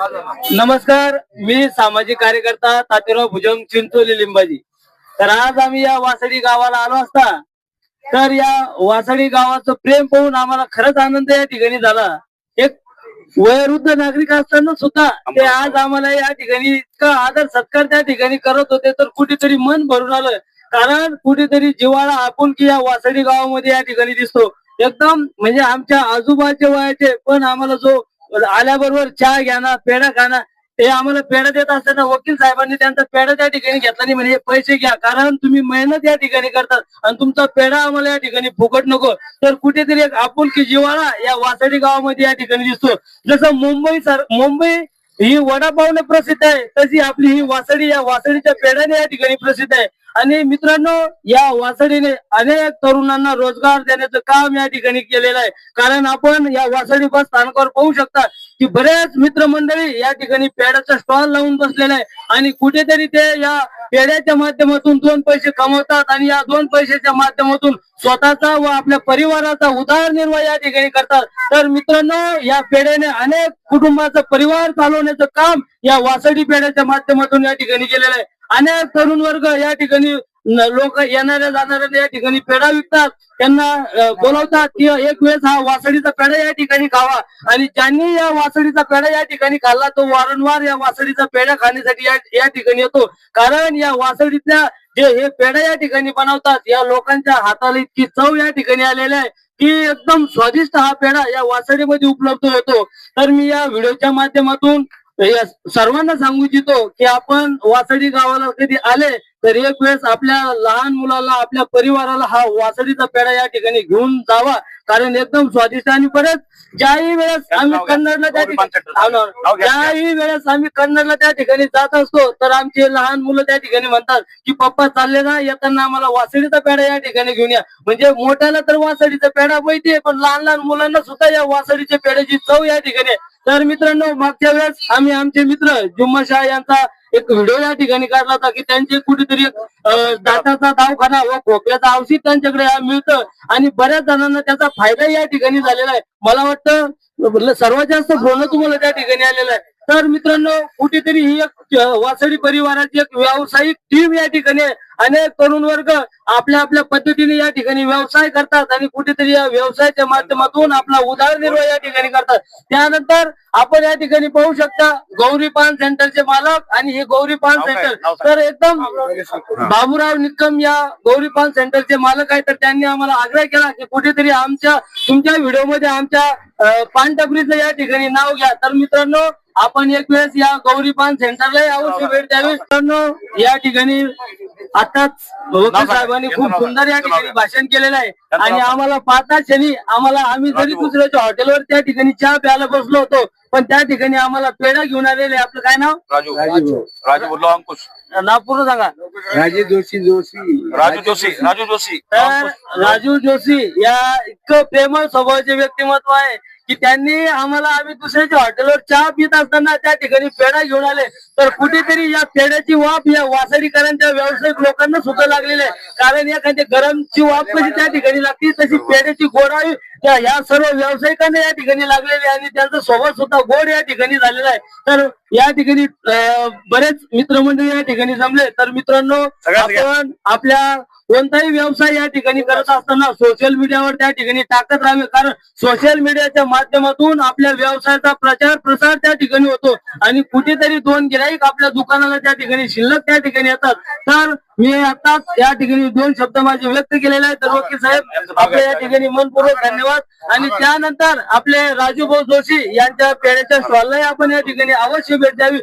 नमस्कार मी सामाजिक कार्यकर्ता तातेराव भुजंग चिंचोली लिंबाजी. तर आज आम्ही या वासडी गावाला आलो असता तर या वासडी गावाचं प्रेम पाहून आम्हाला खरंच आनंद या ठिकाणी झाला. एक वयोवृद्ध नागरिक असताना सुद्धा ते आज आम्हाला या ठिकाणी इतका आदर सत्कार त्या ठिकाणी करत होते तर कुठेतरी मन भरून आलं. कारण कुठेतरी जिवाळा आपुलकी या वासडी गावामध्ये या ठिकाणी दिसतो. एकदम म्हणजे आमच्या आजूबाजूच्या वयाचे पण आम्हाला जो आल्याबरोबर चहा घ्या ना पेढा खाना. हे ते आम्हाला पेढा देत असताना वकील साहेबांनी त्यांचा पेढा त्या ठिकाणी घेतला नाही म्हणजे पैसे घ्या कारण तुम्ही मेहनत या ठिकाणी करतात आणि तुमचा पेढा आम्हाला या ठिकाणी फुकट नको. तर कुठेतरी एक आपुलकी जिवाळा या वासडी गावामध्ये या ठिकाणी दिसतो. जसं मुंबई सर मुंबई ही वडापावने प्रसिद्ध आहे तशी आपली ही वासडी या वासडीच्या पेढ्याने या ठिकाणी प्रसिद्ध आहे. आणि मित्रांनो या वासडीने अनेक तरुणांना रोजगार देण्याचं काम या ठिकाणी केलेलं आहे. कारण आपण या वासडी बस स्थानकावर पाहू शकता की बरेच मित्रमंडळी या ठिकाणी पेड्याचा स्टॉल लावून बसलेला आहे आणि कुठेतरी ते या पेड्याच्या माध्यमातून दोन पैसे कमवतात आणि या दोन पैशाच्या माध्यमातून स्वतःचा व आपल्या परिवाराचा उदारनिर्वाह या ठिकाणी करतात. तर मित्रांनो या पेढ्याने अनेक कुटुंबाचा परिवार चालवण्याचं काम या वासडी पेढ्याच्या माध्यमातून या ठिकाणी केलेलं आहे. अनेक तरुण वर्ग या ठिकाणी लोक येणाऱ्या जाणाऱ्या या ठिकाणी पेढा विकतात. त्यांना बोलवतात की एक वेळेस हा वासडीचा पेढा या ठिकाणी खावा. आणि ज्यांनी या वासडीचा पेढा या ठिकाणी खाल्ला तो वारंवार या वासडीचा पेढा खाण्यासाठी या ठिकाणी येतो. कारण या वासडीतल्या जे हे पेढा या ठिकाणी बनवतात या लोकांच्या हाताला इतकी चव या ठिकाणी आलेली आहे की एकदम स्वादिष्ट हा पेढा या वासडीमध्ये उपलब्ध होतो. तर मी या व्हिडिओच्या माध्यमातून सर्वांना सांगू इच्छितो की आपण वासडी गावाला कधी आले तर एक वेळेस आपल्या लहान मुलाला आपल्या परिवाराला हा वासडीचा पेढा या ठिकाणी घेऊन जावा कारण एकदम स्वादिष्ट आणि परत ज्याही वेळेस आम्ही कन्नडला त्या ठिकाणी. ज्याही वेळेस आम्ही कन्नडला त्या ठिकाणी जात असतो तर आमचे लहान मुलं त्या ठिकाणी म्हणतात की पप्पा चालले ना येताना आम्हाला वासडीचा पेढा या ठिकाणी घेऊन या म्हणजे मोठ्याला तर वासडीचा पेढा माहितीये पण लहान लहान मुलांना सुद्धा या वासडीच्या पेढ्याची चव या ठिकाणी. तर मित्रांनो मागच्या वेळेस आम्ही आमचे मित्र जुम्मा शाह यांचा एक व्हिडिओ या ठिकाणी काढला होता की त्यांचे कुठेतरी दाताचा दवाखाना व खोकल्याचं औषध त्यांच्याकडे मिळतं आणि बऱ्याच जणांना त्याचा फायदा या ठिकाणी झालेला आहे. मला वाटतं सर्वात जास्त बोलणं तुम्हाला त्या ठिकाणी आलेलं आहे. तर मित्रांनो कुठेतरी ही एक वासडी परिवाराची एक व्यावसायिक टीम या ठिकाणी अनेक तरुण वर्ग आपल्या आपल्या पद्धतीने या ठिकाणी व्यवसाय करतात आणि कुठेतरी या व्यवसायाच्या माध्यमातून आपला उदरनिर्वाह या ठिकाणी करतात. त्यानंतर आपण या ठिकाणी पाहू शकता गौरी पान सेंटरचे मालक आणि हे गौरी पान? सेंटर. तर एकदम बाबूराव निकम. या गौरी पान सेंटरचे मालक आहेत. तर त्यांनी आम्हाला आग्रह केला की कुठेतरी आमच्या तुमच्या व्हिडिओमध्ये आमच्या अं, पान टपरीचं या ठिकाणी नाव घ्या. तर मित्रांनो आपण एक वेळेस या गौरी पान सेंटरला अवश्य भेट द्यावी. मित्रांनो या ठिकाणी आताच वकील साहेबांनी खूप सुंदर या ठिकाणी भाषण केलेलं आहे. आणि आम्हाला पाहता क्षणी आम्हाला आम्ही जरी दुसऱ्याच्या हॉटेलवर त्या ठिकाणी चहा प्यायला बसलो होतो पण त्या ठिकाणी आम्हाला पेढा घेऊन आलेले आहे. आपलं काय नाव? राजू. राजू. राजू बोललो अंकुश. नाव पूर्ण सांगा. राजे जोशी जोशी. राजू जोशी राजू जोशी. तर राजू जोशी या इतकं प्रेमळ स्वभावाचे व्यक्तिमत्व आहे की त्यांनी आम्हाला आम्ही दुसऱ्याच्या हॉटेलवर चहा पित असताना त्या ठिकाणी पेढा घेऊन आले. तर कुठेतरी या पेढ्याची वाफ या वासडीकरांच्या व्यावसायिक लोकांना सुद्धा लागलेली आहे. कारण एखाद्या गरमची वाफ कशी त्या ठिकाणी लागते तशी पेढ्याची गोडावी त्या या सर्व व्यावसायिकांना या ठिकाणी लागलेली आणि त्यांचा स्वभाव सुद्धा गोड या ठिकाणी झालेला आहे. तर या ठिकाणी बरेच मित्रमंडळी या ठिकाणी जमले. तर मित्रांनो. आपण आपल्या कोणताही व्यवसाय या ठिकाणी करत असताना सोशल मीडियावर त्या ठिकाणी टाकत राहावे. कारण सोशल मीडियाच्या माध्यमातून आपल्या व्यवसायाचा प्रचार प्रसार त्या ठिकाणी होतो. आणि कुठेतरी दोन गिराईक आपल्या दुकानाला त्या ठिकाणी शिल्लक त्या ठिकाणी येतात. तर मी आताच या ठिकाणी दोन शब्द माझे व्यक्त केलेले आहेत. तर वकील साहेब आपल्या या ठिकाणी मनपूर्वक धन्यवाद. आणि त्यानंतर आपले राजूभाऊ जोशी यांच्या पेड्याच्या स्टॉललाही आपण या ठिकाणी अवश्य भेट द्यावी.